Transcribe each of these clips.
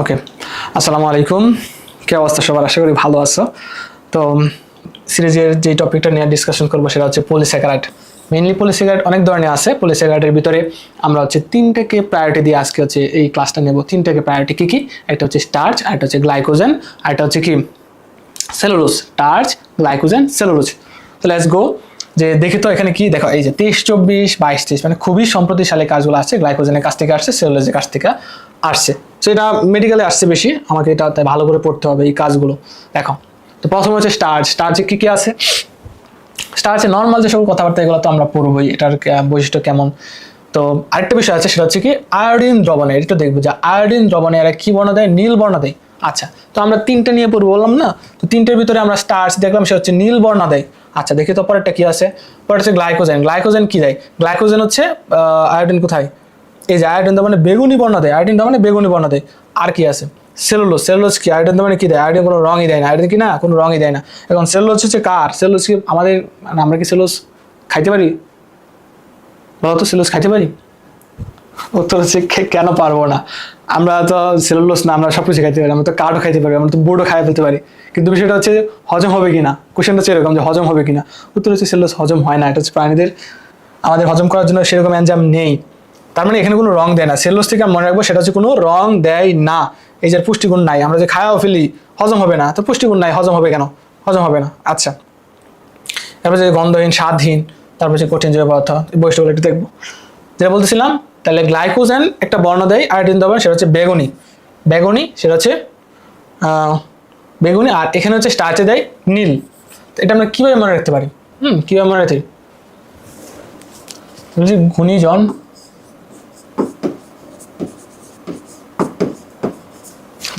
ওকে আসসালামু আলাইকুম কে অবস্থা সবার? আশা করি ভালো আছো। তো সিরিজের যে টপিকটা নিয়ে ডিসকাশন করব সেটা হচ্ছে পলিস্যাকারাইড মেইনলি পলিস্যাকারাইড অনেক ধরনের আছে। পলিস্যাকারাইডের ভিতরে আমরা হচ্ছে তিনটাকে প্রায়োরিটি দিয়ে আজকে হচ্ছে এই ক্লাসটা নেব। তিনটাকে প্রায়োরিটি কী কী? একটা হচ্ছে স্টার্চ একটা হচ্ছে গ্লাইকোজেন একটা হচ্ছে কি? সেলুলোজ টার্চ গ্লাইকোজেন সেলুলোজ তো লেটস গো যে দেখি তো এখানে কি? দেখো, এই যে তেইশ, চব্বিশ, বাইশ, তেইশ মানে খুবই সম্প্রতিশালী কাজগুলো আসছে। গ্লাইকোজেনের কাছ থেকে আসছে সেলুলোজের কাছ থেকে আসছে। তো এটা মেডিকেলে আসছে বেশি। আমাকে এটা তাই ভালো করে পড়তে হবে এই কাজগুলো। দেখো, তো প্রথমে হচ্ছে স্টার্চ স্টার্চে কী কী আছে? স্টার্চে নর্মাল যে সকল কথাবার্তা, এগুলো তো আমরা পড়বোই। এটার বৈশিষ্ট্য কেমন? তো আরেকটা বিষয় আছে, সেটা হচ্ছে কি আয়োডিন দ্রবণে এটা দেখব যে আয়োডিন দ্রবণে এরা কি বর্ণ দেয়? নীল বর্ণ দেয়। আচ্ছা তো আমরা তিনটা নিয়ে পড়ব, বললাম না? তো তিনটের ভিতরে আমরা স্টার্চ দেখলাম সে হচ্ছে নীল বর্ণ দেয়। আচ্ছা দেখি তো পরেরটা কী আছে? পরে হচ্ছে গ্লাইকোজেন গ্লাইকোজেন কি দেয়? গ্লাইকোজেন হচ্ছে আয়োডিন কোথায়? এই যে আয়োডিন মানে বেগুনি বর্ণ দেয়। আয়োডিন মানে বেগুনি বর্ণ দেয়। আর কি আছে? সেলুলোজ সেলুলোজ কি? আয়োডিন মানে কি দেয়? আয়োডিন কোনো রঙই দেয় না। আয়োডিন কি না? কোনো রঙই দেয় না। এখন সেলুলোজ হচ্ছে কার? সেলুলোজ কি আমাদের মানে আমরা কি সেলুলোজ খাইতে পারি? বলো তো সেলুলোজ খাইতে পারি? উত্তর হচ্ছে কেন পারব না। আমরা তো সেলুলোস না, আমরা সব কিছু খাইতে পারি। আমরা তো কাঠও খাইতে পারি, আমরা তো বোর্ডও খাই ফেলতে পারি। কিন্তু বিষয়টা হচ্ছে, হজম হবে কিনা? কোশ্চেনটা হচ্ছে এরকম যে হজম হবে কিনা? উত্তর হচ্ছে সেলুলোস হজম হয় না। এটা হচ্ছে প্রাণীদের, আমাদের হজম করার জন্য সেরকম অ্যানজাম নেই। তার মানে এখানে কোনো রং দেয় না। সেলুলোস থেকে মনে রাখব সেটা হচ্ছে কোনো রং দেয় না। এই যে পুষ্টিগুণ নাই, আমরা যে খাওয়াও ফেলি, হজম হবে না। তো পুষ্টিগুণ নাই, হজম হবে কেন? হজম হবে না। আচ্ছা। তারপর যে গন্ধহীন, স্বাদহীন, তারপর যে কঠিন জৈব পদার্থ এই একটু দেখব। যেটা বলতেছিলাম, তাহলে গ্লাইকোজেন একটা বর্ণ দেয়, আর আয়োডিন দ্রবণ, সেটা হচ্ছে বেগুনি। বেগুনি, সেটা হচ্ছে বেগুনি, আর এখানে হচ্ছে স্টার্চে দেয় নীল। এটা আমরা কীভাবে মনে রাখতে পারি? হুম, কীভাবে মনে রাখতে পারি? ঘূর্ণিজন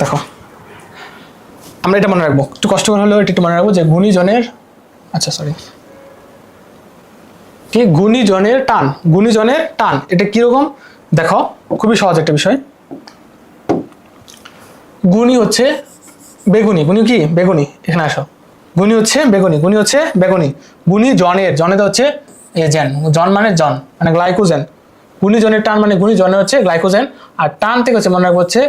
দেখো। আমরা এটা মনে রাখব। একটু কষ্ট করে হলেও এটা একটু মনে রাখব যে ঘূর্ণিজনের আচ্ছা সরি কি? ঘূর্ণিজনের টান। ঘূর্ণিজনের টান। এটা কীরকম? দেখো, খুবই সহজ একটা বিষয়। গুণি হচ্ছে বেগুনি। গুণি কি? বেগুনি। এখানে আসো। গুণি হচ্ছে বেগুনি। গুণি হচ্ছে বেগুনি। গুণি জনের। জনেতে হচ্ছে এজেন জন। মানে জন মানে গ্লাইকোজেন গুণি জনের টান মানে গুণি, জনের হচ্ছে গ্লাইকোজেন আর টান থেকে হচ্ছে মনে রাখব হচ্ছে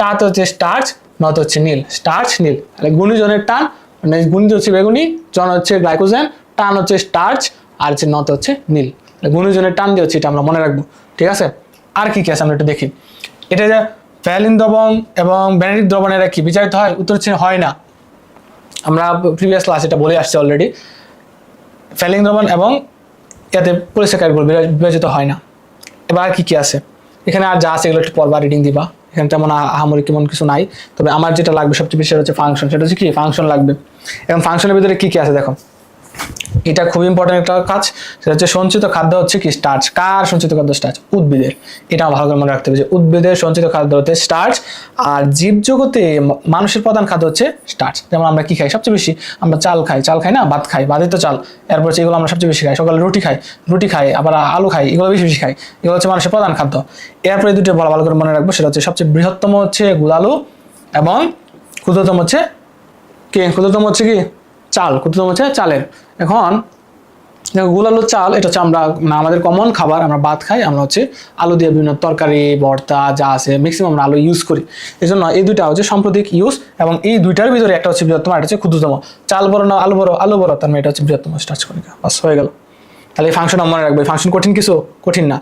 টাতে হচ্ছে স্টার্চ নত হচ্ছে নীল। স্টার্চ নীল। তাহলে গুণি জনের টান মানে গুণিত হচ্ছে বেগুনি, জন হচ্ছে গ্লাইকোজেন টান হচ্ছে স্টার্চ আর হচ্ছে নত হচ্ছে নীল। গুণিজনের টান দিয়ে হচ্ছে এটা আমরা মনে রাখব। ঠিক আছে? আর কি কি আছে আমরা একটু দেখি। এটা যে ভ্যালিন দ্রবণ এবং ব্যানারিক দ্রবণ এরা কি বিচারিত হয়? উত্তর হচ্ছে হয় না। আমরা প্রিভিয়াস ক্লাস এটা বলে আসছি অলরেডি ফ্যালিং দ্রবণ এবং ইয়াতে পরিষ্কারগুলো বিবেচিত হয় না। এবার কি কি আছে? এখানে আর যা আছে এগুলো একটু পরবার রিডিং দিবা। এখানে তেমন আহামরি কেমন কিছু নাই। তবে আমার যেটা লাগবে সবচেয়ে বেশি হচ্ছে ফাংশন সেটা হচ্ছে কি? ফাংশন লাগবে। এবং ফাংশনের ভিতরে কী কী আছে দেখো? এটা খুব ইম্পর্টেন্ট একটা কাজ। সেটা হচ্ছে সঞ্চিত খাদ্য হচ্ছে কি স্টার্চ কার সঞ্চিত খাদ্য স্টার্চ উদ্ভিদের। এটা ভালো করে মনে রাখতে হবে যে উদ্ভিদের সঞ্চিত খাদ্য হচ্ছে স্টার্চ আর জীবজগতে মানুষের প্রধান খাদ্য হচ্ছে স্টার্চ যেমন আমরা কি খাই? সবচেয়ে বেশি আমরা চাল খাই। চাল খাই না? ভাত খাই। ভাতই তো চাল। এরপর হচ্ছে এগুলো আমরা সবচেয়ে বেশি খাই। সকালে রুটি খাই। রুটি খাই। আবার আলু খাই। এগুলো বেশি বেশি খাই। এগুলো হচ্ছে মানুষের প্রধান খাদ্য। এরপরে দুটো ভালো ভালো করে মনে রাখব। সেটা হচ্ছে সবচেয়ে বৃহত্তম হচ্ছে গুলালু এবং ক্ষুদ্রতম হচ্ছে কি? ক্ষুদ্রতম হচ্ছে কি? চাল, ক্ষুদ্রতম হচ্ছে চালের। এখন দেখো গুলালু চাল, এটা হচ্ছে আমরা মানে আমাদের কমন খাবার, আমরা ভাত খাই, আমরা হচ্ছে আলু দিয়ে বিভিন্ন তরকারি, ভর্তা, যা আছে ম্যাক্সিমাম আমরা আলু ইউজ করি। এই জন্য এই দুইটা হচ্ছে সাম্প্রতিক ইউজ এবং এই দুইটার ভিতরে একটা হচ্ছে বৃহত্তম একটা হচ্ছে ক্ষুদ্রতম। চাল বড় না, আলু বড় আলু বড়, তার মানে এটা হচ্ছে বৃহত্তম স্টার্চ কণিকা। বাস, হয়ে গেল। তাহলে এই ফাংশন মনে রাখবে। ফাংশন কঠিন কিছু? কঠিন না।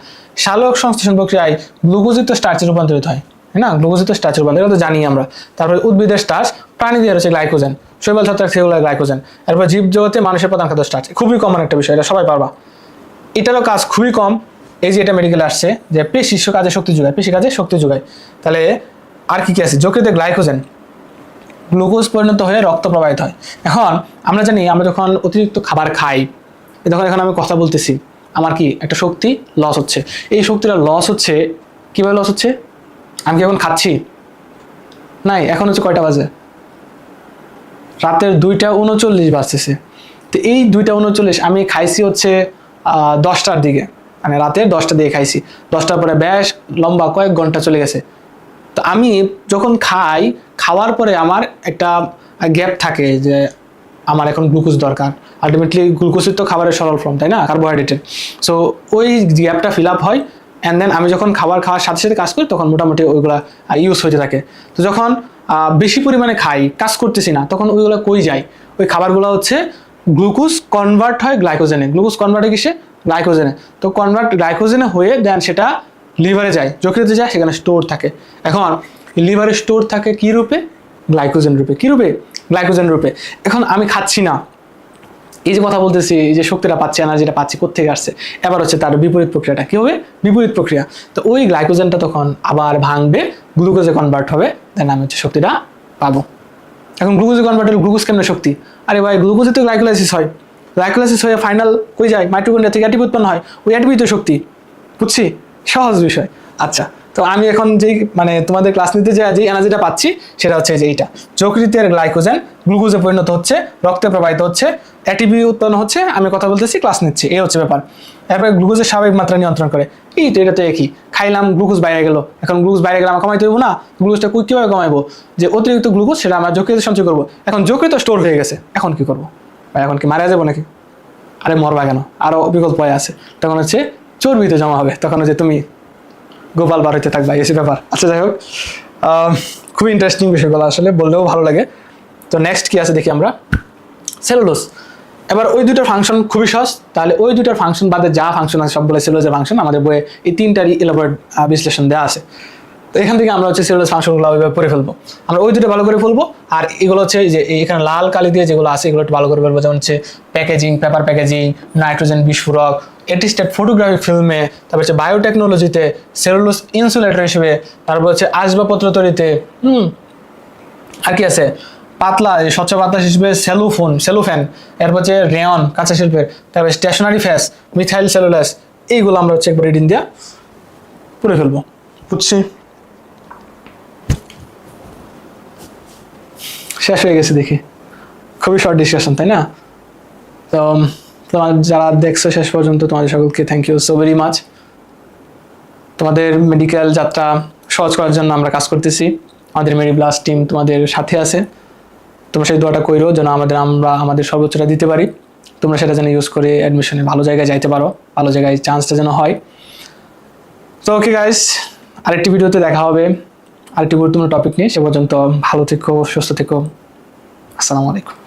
সালোক সংশ্লেষণ প্রক্রিয়ায় গ্লুকোজিত স্টার্চে রূপান্তরিত হয়। তাই না? গ্লুকোজিত স্টার্চে রূপান্তরিত এটা তো জানি আমরা। তারপরে উদ্ভিদের স্টার্চ প্রাণীদের হচ্ছে গ্লাইকোজেন শৈবাল ছত্রাক সেগুলো গ্লাইকোজেন এরপর জীব জগতে মানুষের প্রধান খাদ্য স্টার্চ খুবই কমন একটা বিষয়, এটা সবাই পারবা। এটারও কাজ খুবই কম। এই যে এটা মেডিকেলে আসছে, যে পেশি কাজে শক্তি যোগায়, পেশি কাজে শক্তি যোগায়। তাহলে আর কি কি আছে? যকৃতে গ্লাইকোজেন গ্লুকোজ পরিণত হয়ে রক্ত প্রবাহিত হয়। এখন আমরা জানি, আমরা যখন অতিরিক্ত খাবার খাই, তখন এখন আমি কথা বলতেছি, আমার কি একটা শক্তি লস হচ্ছে। এই শক্তিটা লস হচ্ছে, কীভাবে লস হচ্ছে? আমি কি এখন খাচ্ছি? নাই, এখন হচ্ছে কয়টা বাজে? রাতের দুইটা উনচল্লিশ বাজতেছে। তো এই দুইটা উনচল্লিশ আমি খাইছি হচ্ছে দশটার দিকে। মানে রাতের দশটা দিয়ে খাইছি। দশটার পরে বেশ লম্বা কয়েক ঘণ্টা চলে গেছে। তো আমি যখন খাই, খাওয়ার পরে আমার একটা গ্যাপ থাকে যে আমার এখন গ্লুকোজ দরকার। আলটিমেটলি গ্লুকোজের তো খাবারের সরল ফর্ম তাই না? কার্বোহাইড্রেটের সো ওই গ্যাপটা ফিল আপ হয় অ্যান্ড দেন আমি যখন খাবার খাওয়ার সাথে সাথে কাজ করি, তখন মোটামুটি ওইগুলা ইউজ হতে থাকে। তো যখন বেশি পরিমাণে খাই, কাজ করতেছি না, তখন ওইগুলো কই যায়? ওই খাবারগুলো হচ্ছে গ্লুকোজ কনভার্ট হয় গ্লাইকোজেনে গ্লুকোজ কনভার্ট হয় কিসে? গ্লাইকোজেনে তো কনভার্ট গ্লাইকোজেনে হয়ে দেন সেটা লিভারে যায়। যকৃতে যায়, সেখানে স্টোর থাকে। এখন লিভারে স্টোর থাকে কী রূপে? গ্লাইকোজেন রূপে। কী রূপে? গ্লাইকোজেন রূপে। এখন আমি খাচ্ছি না। এই যে কথা বলতেছি এই যে শক্তিটা পাচ্ছি এনার্জিটা পাচ্ছি কোথেকে আসছে, এবার হচ্ছে তার বিপরীত প্রক্রিয়াটা। কি হবে? বিপরীত প্রক্রিয়া। তো ওই গ্লাইকোজেনটা তখন আবার ভাঙবে গ্লুকোজে কনভার্ট হবে দেন আমি হচ্ছে শক্তিটা পাবো। এখন গ্লুকোজে কনভার্ট হলে গ্লুকোজ কেমন শক্তি? আরে ভাই গ্লুকোজে তো গ্লাইকোলাইসিস হয়। গ্লাইকোলাইসিস হয়ে ফাইনাল কই যায়? মাইটোকন্ড্রিয়া থেকে অ্যাটিভ উৎপন্ন হয়। ওই অ্যাটিভই তো শক্তি। বুঝছি? সহজ বিষয়। আচ্ছা তো আমি এখন যেই মানে তোমাদের ক্লাস নিতে যে, যেই এনার্জিটা পাচ্ছি, সেটা হচ্ছে যে এইটা। যকৃতের গ্লাইকোজেন গ্লুকোজে পরিণত হচ্ছে, রক্তে প্রবাহিত হচ্ছে অ্যাটিভি উৎপন্ন হচ্ছে, আমি কথা বলতেছি ক্লাস নিচ্ছি, এই হচ্ছে ব্যাপার। এরপরে গ্লুকোজের স্বাভাবিক মাত্রা নিয়ন্ত্রণ করে। এই এটা তো একই। খাইলাম গ্লুকোজ বাইরে গেল। এখন গ্লুকোজ বাইরে গেলে আমার কমাইতে হইব না? গ্লুকোজটা কীভাবে কমাইবো? যে অতিরিক্ত গ্লুকোজ সেটা আমার যকৃতে সঞ্চয় করব। এখন যকৃত স্টোর হয়ে গেছে। এখন কি করব? এখন কি মারা যাব নাকি? আরে মরবা কেন? আরও বিকল্প আছে। তখন হচ্ছে চর্বিতে জমা হবে। তখন হচ্ছে তুমি গোপাল বার হইতে থাকবা, এসে ব্যাপার। আচ্ছা যাই হোক খুবই ইন্টারেস্টিং বিষয়গুলো আসলে, বললেও ভালো লাগে। তো নেক্সট কি আছে দেখি আমরা? সেলুলোস এবার ওই দুটো ফাংশন খুবই সহজ, তাহলে ওই দুটোর ফাংশন বাদে যা ফাংশন আছে সবগুলো সেলুলোসের ফাংশন আমাদের বইয়ে এই তিনটারই ইলাবোরেট বিশ্লেষণ দেওয়া আছে। তো এখান থেকে আমরা হচ্ছে সেলুলোস ফাংশনগুলো ওইভাবে পড়ে ফেলব। আমরা ওই দুটো ভালো করে ফেলব, আর এগুলো হচ্ছে যে এখানে লাল কালি দিয়ে যেগুলো আছে, এগুলো একটু ভালো করে ফেলব। যেমন হচ্ছে প্যাকেজিং পেপার প্যাকেজিং নাইট্রোজেন বিস্ফোরক এটিস্টেট ফটোগ্রাফি ফিল্মে তারপর হচ্ছে বায়োটেকনোলজিতে সেলুলোস ইনসুলেটর হিসেবে, তারপর হচ্ছে আসবাবপত্র তৈরিতে, হুম, আর কি আছে? পাতলা স্বচ্ছ পাতলা হিসেবে সেলুফোন সেলুফ্যান এরপর হচ্ছে রেয়ন কাঁচা শিল্পের, তারপর স্টেশনারি ফ্যাস মিথাইল সেলুলাস এইগুলো আমরা হচ্ছে একবার রিডিং দিয়া পড়ে ফেলব। বুঝছি। শেষ হয়ে গেছে দেখি। খুবই শর্ট ডিসকাশন তাই না? তো তোমার যারা দেখছ শেষ পর্যন্ত, তোমাদের সকলকে thank you so very much তোমাদের মেডিকেল যাত্রা সহজ করার জন্য আমরা কাজ করতেছি। আমাদের মেরি ব্লাস টিম তোমাদের সাথে আছে। তোমরা সেই দোয়াটা কইরো, যেন আমাদের, আমরা আমাদের সর্বোচ্চটা দিতে পারি। তোমরা সেটা যেন ইউজ করে অ্যাডমিশনে ভালো জায়গায় যাইতে পারো। ভালো জায়গায় চান্সটা যেন হয়। তো ওকে গাইস আরেকটি ভিডিওতে দেখা হবে। আরেকটি গুরুত্বপূর্ণ টপিক নিয়ে। সে পর্যন্ত ভালো থেকো, সুস্থ থেকো। আসসালামু আলাইকুম।